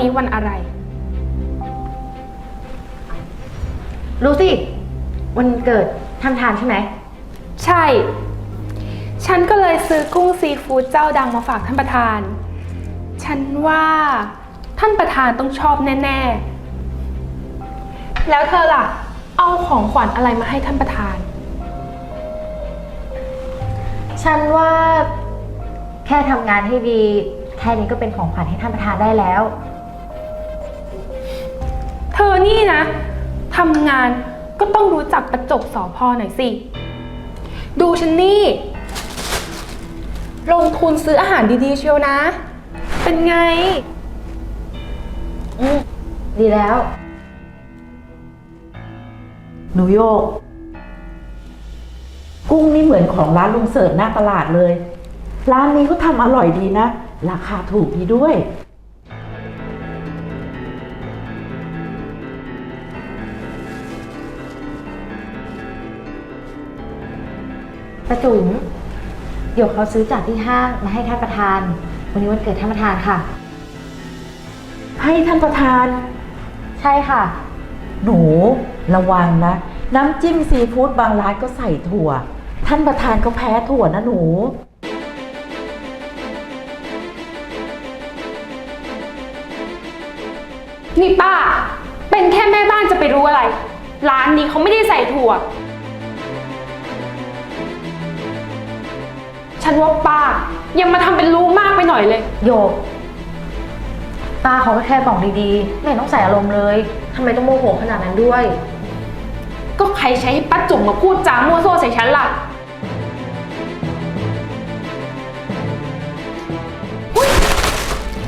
นี้วันอะไร รู้สิ วันเกิดท่านประธานใช่ไหม ใช่ ฉันก็เลยซื้อกุ้งซีฟู้ดเจ้าดังมาฝากท่านประธาน ฉันว่าท่านประธานต้องชอบแน่ ๆ แล้วเธอล่ะ เอาของขวัญอะไรมาให้ท่านประธาน ฉันว่าแค่ทำงานให้ดี แค่นี้ก็เป็นของขวัญให้ท่านประธานได้แล้วเธ อนี่นะทำงานก็ต้องรู้จักประจบสอพอหน่อยสิ ดูฉันนี่ ลงทุนซื้ออาหารดีๆเชียวนะ เป็นไง อืมดีแล้ว หนูโยก กุ้งนี่เหมือนของร้านลุงเสิร์ชหน้าตลาดเลย ร้านนี้เขาทำอร่อยดีนะ ราคาถูกดีด้วย ประจุมเดี๋ยวเขาซื้อจากที่ห้างมาให้ท่านประธาน วันนี้วันเกิดท่านประธานค่ะ ให้ท่านประธาน ใช่ค่ะ หนูระวังนะ น้ำจิ้มซีฟู้ดบางร้านก็ใส่ถั่ว ท่านประธานก็แพ้ถั่วนะหนู นี่ป้า เป็นแค่แม่บ้านจะไปรู้อะไร ร้านนี้เขาไม่ได้ใส่ถั่ว ฉันว่าป้ายังมาทำเป็นรู้มากไปหน่อยเลย โยกป้าเขาก็แค่บอกดีๆ ไม่เห็นต้องใส่อารมณ์เลยทำไมต้องโมโหขนาดนั้นด้วย ก็ใครใช้ให้ป้าจุ๋มมาพูดจามั่วโซ่ใส่ฉันล่ะอุ๊ย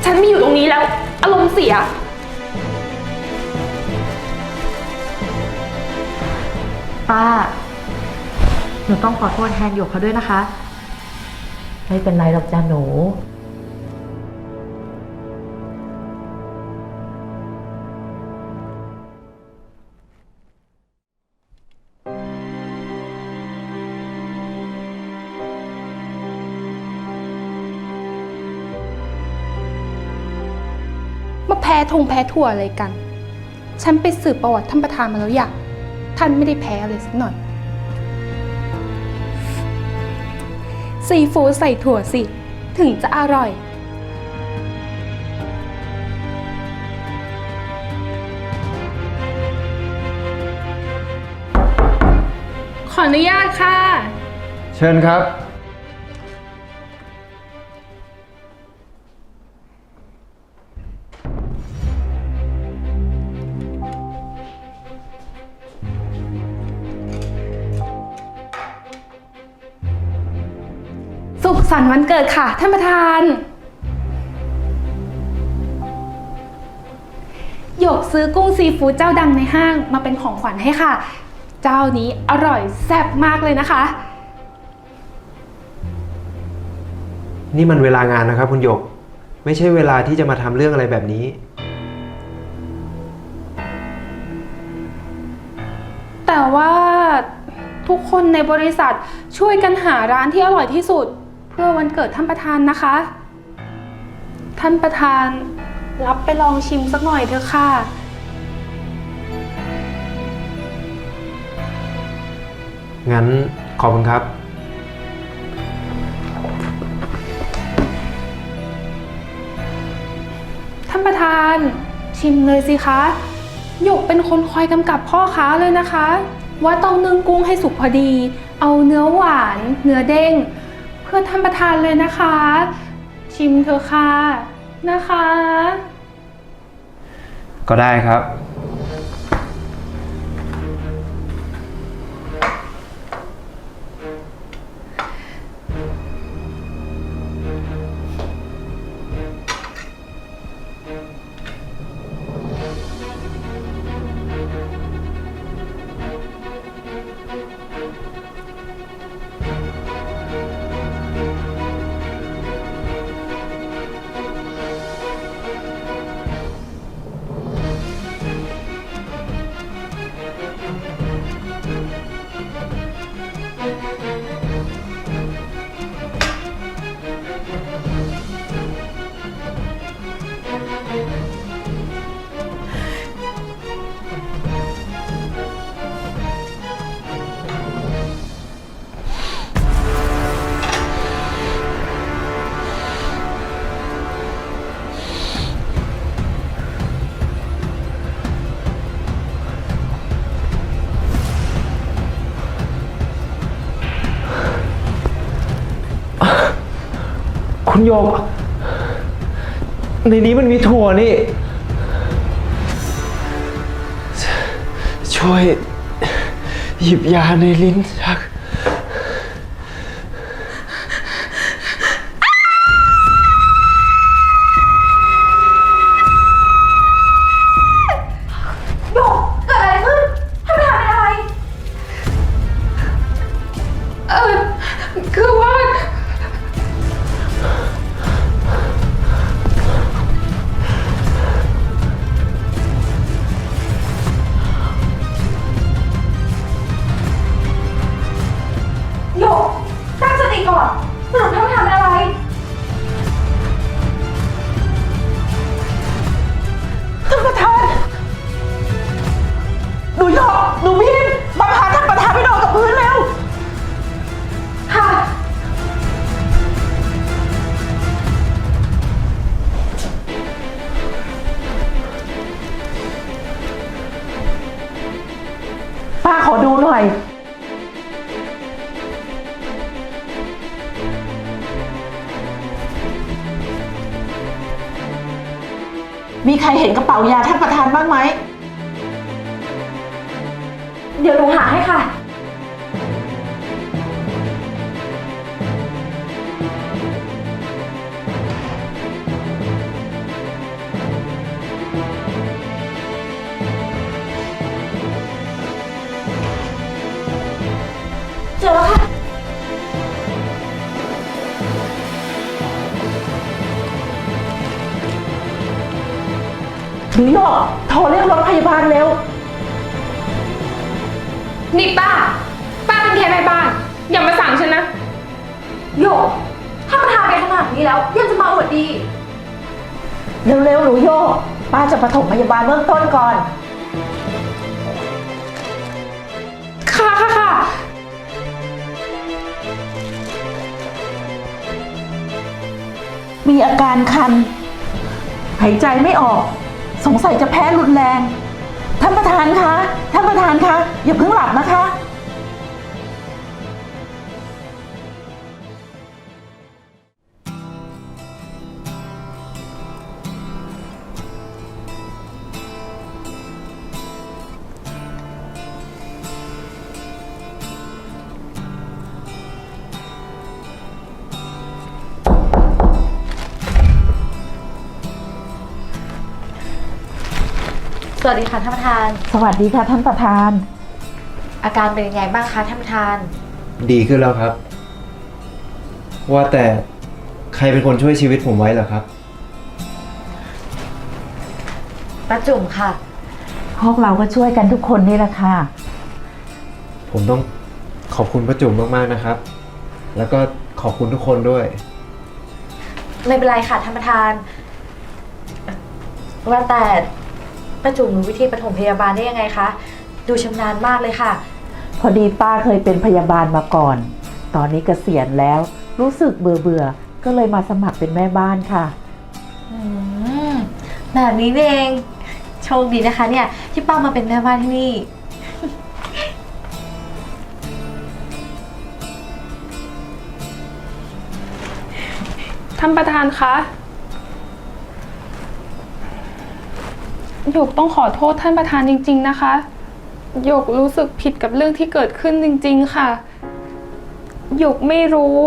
ฉันไม่อยู่ตรงนี้แล้ว อารมณ์เสีย ป้า หนูต้องขอโทษแทนหยกเขาด้วยนะคะ ไม่เป็นไรหรอกจ้าหนู มาแพ้ทงแพ้ถั่วอะไรกัน ฉันไปสืบประวัติท่านประธานมาแล้วอยากท่านไม่ได้แพ้อะไรสักหน่อย ซีฟู้ดใส่ถั่วสิ ถึงจะอร่อย ขออนุญาตค่ะ เชิญครับ ขสันต์วันเกิดค่ะ ท่านประธาน หยกซื้อกุ้งซีฟู้ดเจ้าดังในห้างมาเป็นของขวัญให้ค่ะ เจ้านี้อร่อยแซ่บมากเลยนะคะ นี่มันเวลางานนะครับคุณหยก ไม่ใช่เวลาที่จะมาทำเรื่องอะไรแบบนี้ แต่ว่าทุกคนในบริษัทช่วยกันหาร้านที่อร่อยที่สุด เพื่อวันเกิดท่านประธานนะคะ ท่านประธานรับไปลองชิมสักหน่อยเถอะค่ะ งั้นขอบคุณครับ ท่านประธานชิมเลยสิคะหยกเป็นคนคอยกำกับพ่อค้าเลยนะคะ ว่าต้องนึ่งกุ้งให้สุกพอดี เอาเนื้อหวาน เนื้อเด้งเพื่อท่านประธานเลยนะคะ ชิมเถอะค่ะนะคะ ก็ได้ครับ คุณโยก ในนี้มันมีถั่วนี่ ช่วย หยิบยาในลิ้นชัก ใครเห็นกระเป๋ายาท่านประธานบ้างไหม เดี๋ยวหนูหาให้ค่ะ หนูหยอกโทรเรียกรถพยาบาลเร็ว นี่ป้า ป้าเป็นแค่แม่บ้าน อย่ามาสั่งฉันนะ โยกถ้าประธานไปขนาดนี้แล้ว ยังจะมาอวดดี เร็วๆหนูโยกป้าจะปฐมพยาบาลเบื้องต้นก่อน ค่ะค่ะค่ะมีอาการคัน หายใจไม่ออก สงสัยจะแพ้รุนแรง ท่านประธานคะ ท่านประธานคะ อย่าเพิ่งหลับนะคะ สวัสดีค่ะท่านประธาน สวัสดีค่ะท่านประธาน อาการเป็นยังไงบ้างคะท่านประธาน ดีขึ้นแล้วครับ ว่าแต่ใครเป็นคนช่วยชีวิตผมไว้เหรอครับป้าจุ่มค่ะ พวกเราก็ช่วยกันทุกคนนี่แหละค่ะ ผมต้องขอบคุณประจุมมากๆนะครับ แล้วก็ขอบคุณทุกคนด้วย ไม่เป็นไรค่ะท่านประธาน ว่าแต่ ป้าจุ่มรู้วิธีปฐมพยาบาลได้ยังไงคะ ดูชำนาญมากเลยค่ะ พอดีป้าเคยเป็นพยาบาลมาก่อน ตอนนี้เกษียณแล้ว รู้สึกเบื่อเบื่อๆก็เลยมาสมัครเป็นแม่บ้านค่ะ อืมแบบนี้นี่เอง โชคดีนะคะเนี่ย ที่ป้ามาเป็นแม่บ้านที่นี่ ท่านประธานคะ หยกต้องขอโทษท่านประธานจริง ๆ นะคะ หยกรู้สึกผิดกับเรื่องที่เกิดขึ้นจริง ๆ ค่ะ หยกไม่รู้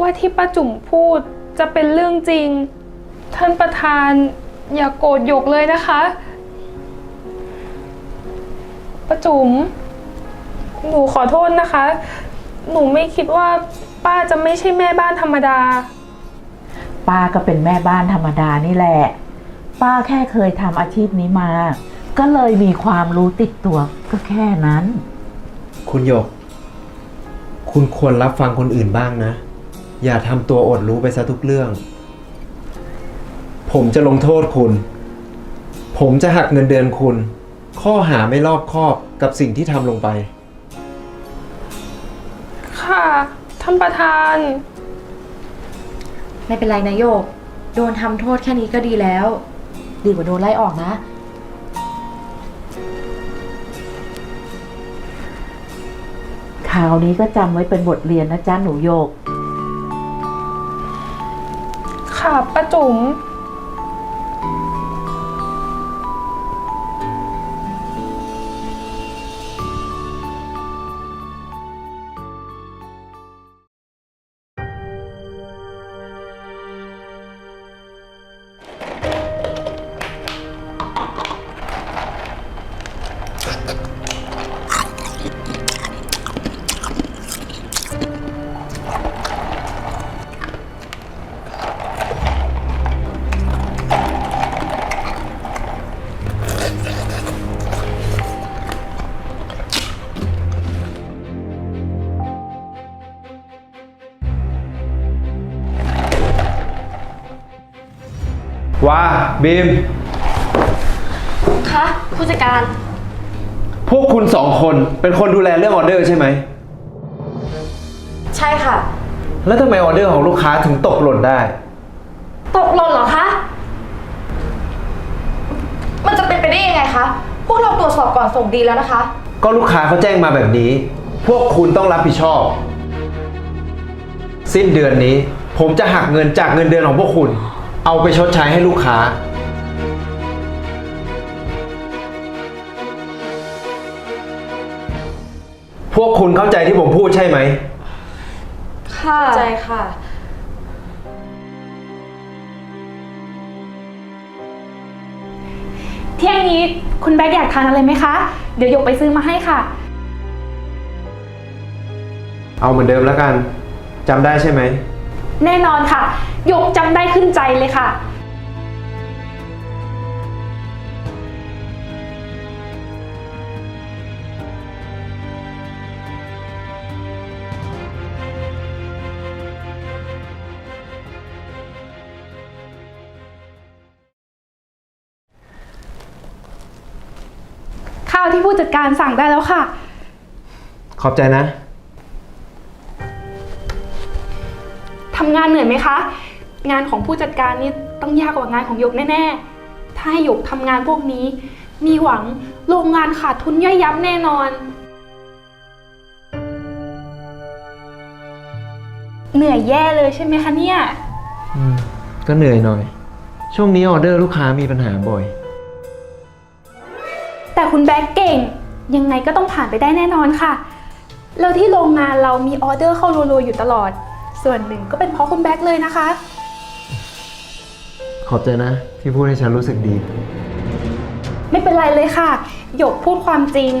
ว่าที่ป้าจุ๋มพูดจะเป็นเรื่องจริง ท่านประธานอย่ากโกรธหยกเลยนะคะป้าจุ๋มหนูขอโทษนะคะ หนูไม่คิดว่าป้าจะไม่ใช่แม่บ้านธรรมดา ป้าก็เป็นแม่บ้านธรรมดานี่แหละ ป้าแค่เคยทำอาชีพนี้มา ก็เลยมีความรู้ติดตัวก็แค่นั้น คุณหยก คุณควรรับฟังคนอื่นบ้างนะ อย่าทำตัวอดรู้ไปซะทุกเรื่อง ผมจะลงโทษคุณ ผมจะหักเงินเดือนคุณ ข้อหาไม่รอบคอบกับสิ่งที่ทำลงไป ค่ะ ท่านประธาน ไม่เป็นไรนะโยก โดนทำโทษแค่นี้ก็ดีแล้ว ดีกว่าโดนไล่ออกนะ ข่าวนี้ก็จำไว้เป็นบทเรียนนะจ๊ะหนูโยก ค่ะป้าจุ๋ม ว่าบีม คะผู้จัดการ พวกคุณสองคนเป็นคนดูแลเรื่องออเดอร์ใช่ไหม ใช่ค่ะ แล้วทำไมออเดอร์ของลูกค้าถึงตกหล่นได้ ตกหล่นเหรอคะ มันจะเป็นไปได้ยังไงคะ พวกเราตรวจสอบก่อนส่งดีแล้วนะคะ ก็ลูกค้าเขาแจ้งมาแบบนี้ พวกคุณต้องรับผิดชอบ สิ้นเดือนนี้ ผมจะหักเงินจากเงินเดือนของพวกคุณ เอาไปชดใช้ให้ลูกค้า พวกคุณเข้าใจที่ผมพูดใช่ไหม ค่ะใจค่ะ เที่ยงนี้คุณแบ็กอยากทานอะไรไหมคะ เดี๋ยวหยกไปซื้อมาให้ค่ะ เอาเหมือนเดิมแล้วกันจำได้ใช่ไหม แน่นอนค่ะ หยกจำได้ขึ้นใจเลยค่ะ ข้าวที่ผู้จัดการสั่งได้แล้วค่ะ ขอบใจนะ ทำงานเหนื่อยไหมคะ งานของผู้จัดการนี่ต้องยากกว่างานของหยกแน่ๆ ถ้าให้หยกทำงานพวกนี้ มีหวังโรงงานขาดทุนย่อยยับแน่นอน เหนื่อยแย่เลยใช่ไหมคะเนี่ย อืมก็เหนื่อยหน่อย ช่วงนี้ออเดอร์ลูกค้ามีปัญหาบ่อย แต่คุณแบ็คเก่ง ยังไงก็ต้องผ่านไปได้แน่นอนค่ะ แล้วที่โรงงานเรามีออเดอร์เข้ารัวๆอยู่ตลอด ส่วนหนึ่งก็เป็นเพราะคุณแบ็คเลยนะคะ ขอบใจนะ ที่พูดให้ฉันรู้สึกดี ไม่เป็นไรเลยค่ะ หยกพูดความจริง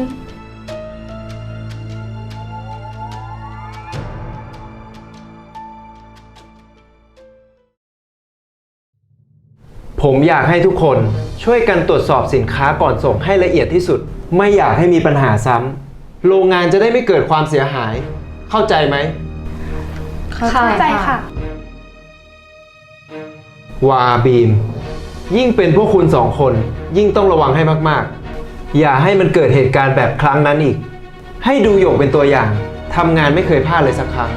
ผมอยากให้ทุกคนช่วยกันตรวจสอบสินค้าก่อนส่งให้ละเอียดที่สุด ไม่อยากให้มีปัญหาซ้ำโรงงานจะได้ไม่เกิดความเสียหาย เข้าใจไหม เข้าเข้าใจค่ะ วาบีม ยิ่งเป็นพวกคุณสองคน ยิ่งต้องระวังให้มาก ๆ อย่าให้มันเกิดเหตุการณ์แบบครั้งนั้นอีก ให้ดูหยกเป็นตัวอย่างทำงานไม่เคยพลาดเลยสักครั้ง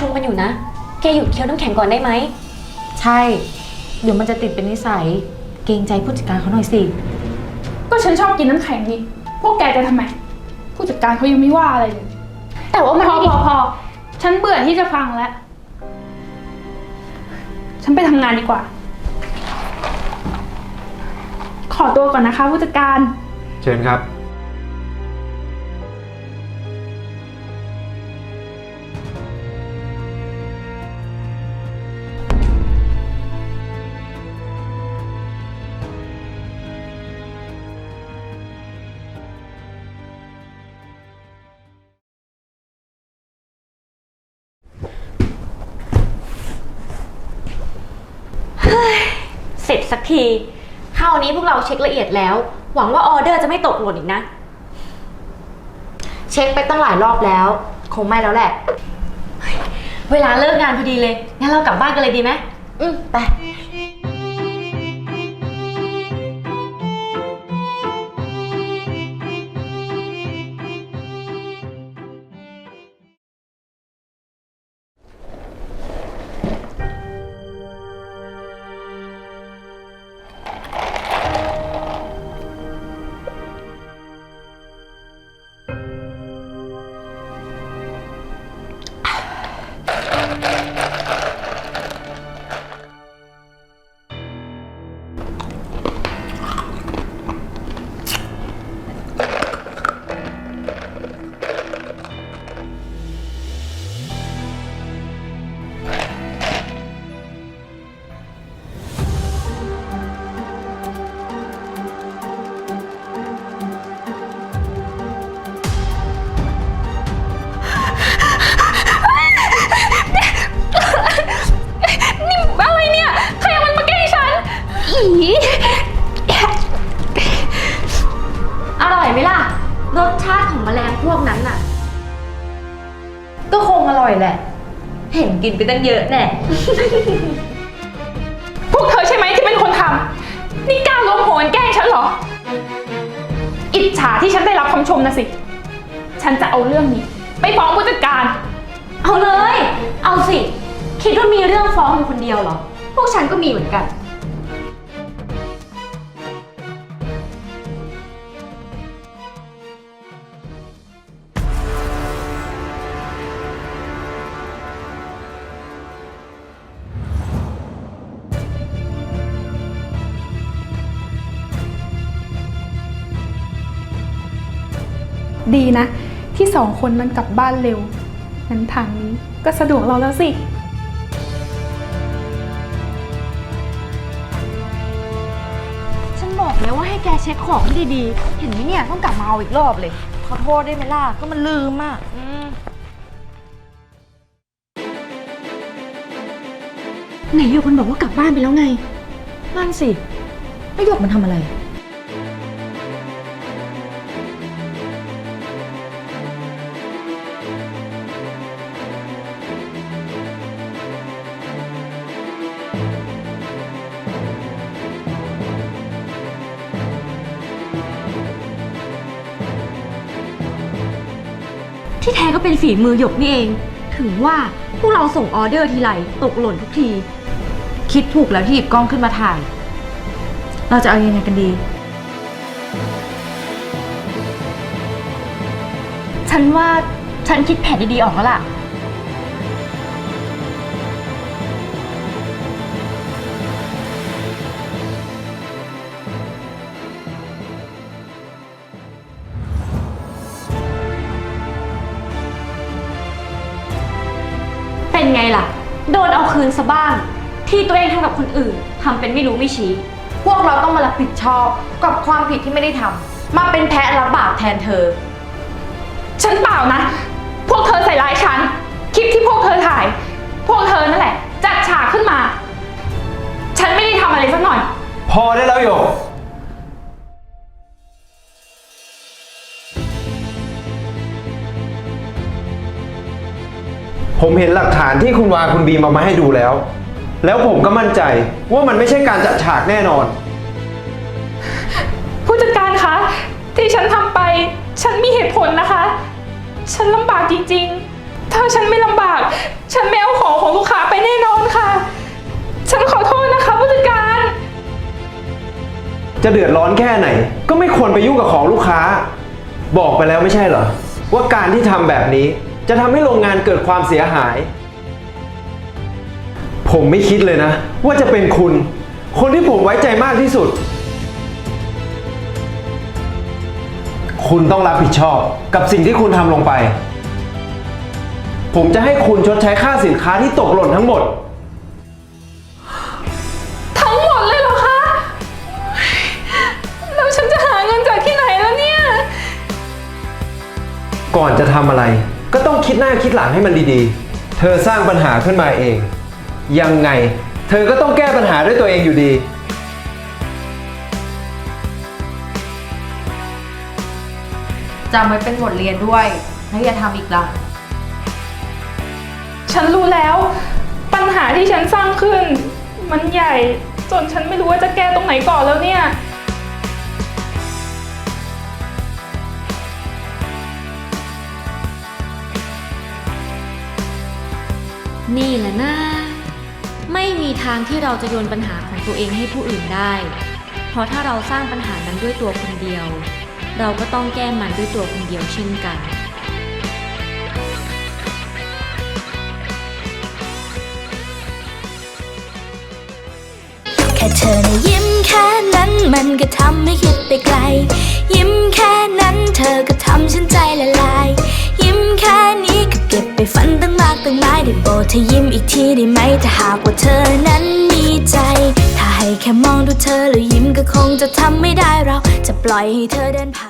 ชุมกันอยู่นะ แกหยุดเคี้ยวน้ำแข็งก่อนได้ไหม ใช่ เดี๋ยวมันจะติดเป็นนิสัย เกรงใจผู้จัดการเขาหน่อยสิ ก็ฉันชอบกินน้ำแข็งนี่ พวกแกจะทำไม ผู้จัดการเขายังไม่ว่าอะไรเลย แต่ว่าพอพอพอฉันเบื่อที่จะฟังแล้ว ฉันไปทำงานดีกว่า ขอตัวก่อนนะคะผู้จัดการ เชิญครับ สักทีคราวนี้พวกเราเช็คละเอียดแล้ว หวังว่าออเดอร์จะไม่ตกหล่นอีกนะ เช็คไปตั้งหลายรอบแล้ว คงไม่แล้วแหละ เวลาเลิกงานพอดีเลย งั้นเรากลับบ้านกันเลยดีไหมอืมไป กินไปตั้งเยอะแน่ พวกเธอใช่ไหมที่เป็นคนทำนี่กล้ารวมหัวกันแกล้งฉันเหรอ อิจฉาที่ฉันได้รับคำชมนะสิ ฉันจะเอาเรื่องนี้ ไปฟ้องผู้จัดการ เอาเลย เอาสิ คิดว่ามีเรื่องฟ้องอยู่คนเดียวเหรอ พวกฉันก็มีเหมือนกัน ดีนะ ที่สองคนมันกลับบ้านเร็วงั้นทางนี้ก็สะดวกเราแล้วสิ ฉันบอกแล้วว่าให้แกเช็คของให้ดีๆ เห็นไหมเนี่ยต้องกลับมาเอาอีกรอบเลย ขอโทษได้ไหมล่ะ ก็มันลืมอะไหนโยคนบอกว่ากลับบ้านไปแล้วไง นั่นสิแล้วหยกมันทำอะไร ที่แท้ก็เป็นฝีมือหยกนี่เอง ถึงว่าพวกเราส่งออเดอร์ทีไรตกหล่นทุกที คิดถูกแล้วที่หยิบกล้องขึ้นมาถ่าย เราจะเอายังไงกันดี ฉันว่าฉันคิดแผนดีๆออกแล้วล่ะ โดนเอาคืนซะบ้าง ที่ตัวเองทำกับคนอื่นทำเป็นไม่รู้ไม่ชี้ พวกเราต้องมารับผิดชอบกับความผิดที่ไม่ได้ทำมาเป็นแพะรับบาปแทนเธอ ฉันเปล่านะ พวกเธอใส่ร้ายฉัน คลิปที่พวกเธอถ่าย พวกเธอนั่นแหละ จัดฉากขึ้นมา ฉันไม่ได้ทำอะไรสักหน่อย พอได้แล้วโยก ผมเห็นหลักฐานที่คุณวาคุณบีมเอามาให้ดูแล้ว แล้วผมก็มั่นใจว่ามันไม่ใช่การจัดฉากแน่นอน ผู้จัดการคะ ที่ฉันทำไป ฉันมีเหตุผลนะคะ ฉันลำบากจริงๆ ถ้าฉันไม่ลำบาก ฉันไม่เอาของของลูกค้าไปแน่นอนค่ะ ฉันขอโทษนะคะผู้จัดการ จะเดือดร้อนแค่ไหน ก็ไม่ควรไปยุ่งกับของลูกค้า บอกไปแล้วไม่ใช่เหรอว่าการที่ทำแบบนี้ จะทำให้โรงงานเกิดความเสียหาย ผมไม่คิดเลยนะ ว่าจะเป็นคุณ คนที่ผมไว้ใจมากที่สุด คุณต้องรับผิดชอบกับสิ่งที่คุณทำลงไป ผมจะให้คุณชดใช้ค่าสินค้าที่ตกหล่นทั้งหมด ทั้งหมดเลยเหรอคะ แล้วฉันจะหาเงินจากที่ไหนแล้วเนี่ย ก่อนจะทำอะไร ก็ต้องคิดหน้าคิดหลังให้มันดีๆ เธอสร้างปัญหาขึ้นมาเอง ยังไง เธอก็ต้องแก้ปัญหาด้วยตัวเองอยู่ดี จำไว้เป็นบทเรียนด้วยแล้วอย่าทำอีกล่ะ ฉันรู้แล้วปัญหาที่ฉันสร้างขึ้น มันใหญ่จนฉันไม่รู้ว่าจะแก้ตรงไหนก่อนแล้วเนี่ย นี่แหละนะ ไม่มีทางที่เราจะโยนปัญหาของตัวเองให้ผู้อื่นได้ เพราะถ้าเราสร้างปัญหานั้นด้วยตัวคนเดียว เราก็ต้องแก้มันด้วยตัวคนเดียวเช่นกัน แค่เธอนะยิ้มแค่นั้นมันก็ทำให้คิดไปไกล ยิ้มแค่นั้นเธอก็ทำฉันใจละลาย ยิ้มแค่นี้ก็ เก็บไปฝันตั้งมากตั้งหลายได้โปรดเธอยิ้มอีกทีได้ไหมถ้าหากว่าเธอนั้นมีใจ ถ้าให้แค่มองดูเธอแล้วยิ้มก็คงจะทำไม่ได้เราจะปล่อยให้เธอเดินผ่าน